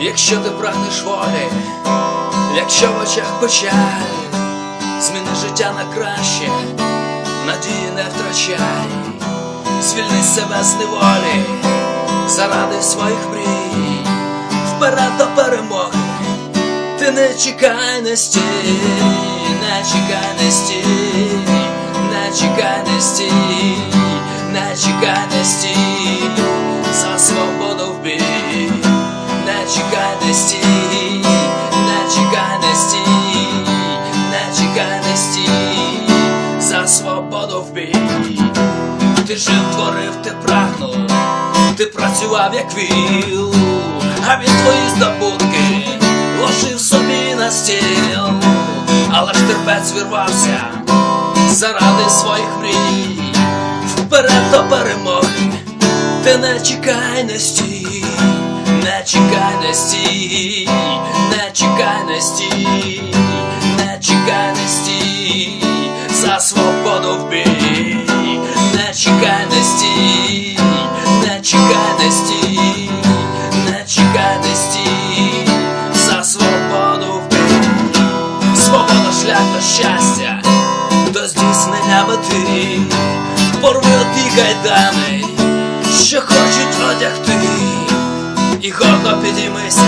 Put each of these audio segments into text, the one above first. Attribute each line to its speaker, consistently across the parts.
Speaker 1: Якщо ти прагнеш волі, якщо в очах печаль, зміни життя на краще, надії не втрачай, звільни себе з неволі, заради своїх мрій, вперед до перемоги, ти не чекай не стій, не чекай не стій, не чекай не стій, не чекай не стій, за свободу в бій. Ти жив, творив, ти прагнув, ти працював як віл, а він твої здобутки ложив собі на стіл, але ж терпець вірвався заради своїх мрій, вперед до перемоги, ти не чекай, не стій, не чекай, не стій, не чекай, не стій, не чекай, не стій, за свободу в бій, не чекай, не стій, не чекай, не стій, не чекай, не за свободу в бій, свобода шлях до щастя, до здійснення мети, порви оті кайдани, що хочуть одягти, і гордо підіймися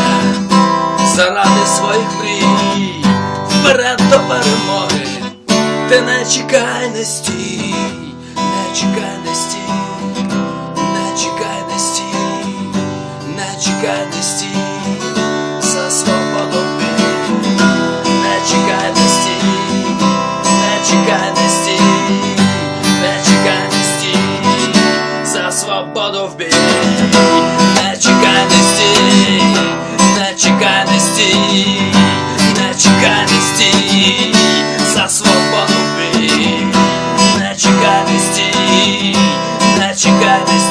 Speaker 1: заради своїх мрій, вперед до перемоги, ти не чекай, не стій, не чекай, не стій, не чекай, не стій, не чекай, не стій, за свободу бій, не чекай, не стій, не чекай, не стій, не чекай, не стій, за свободу в Нечеканості, нечеканості, нечеканості, за свободу бій, на нечеканості.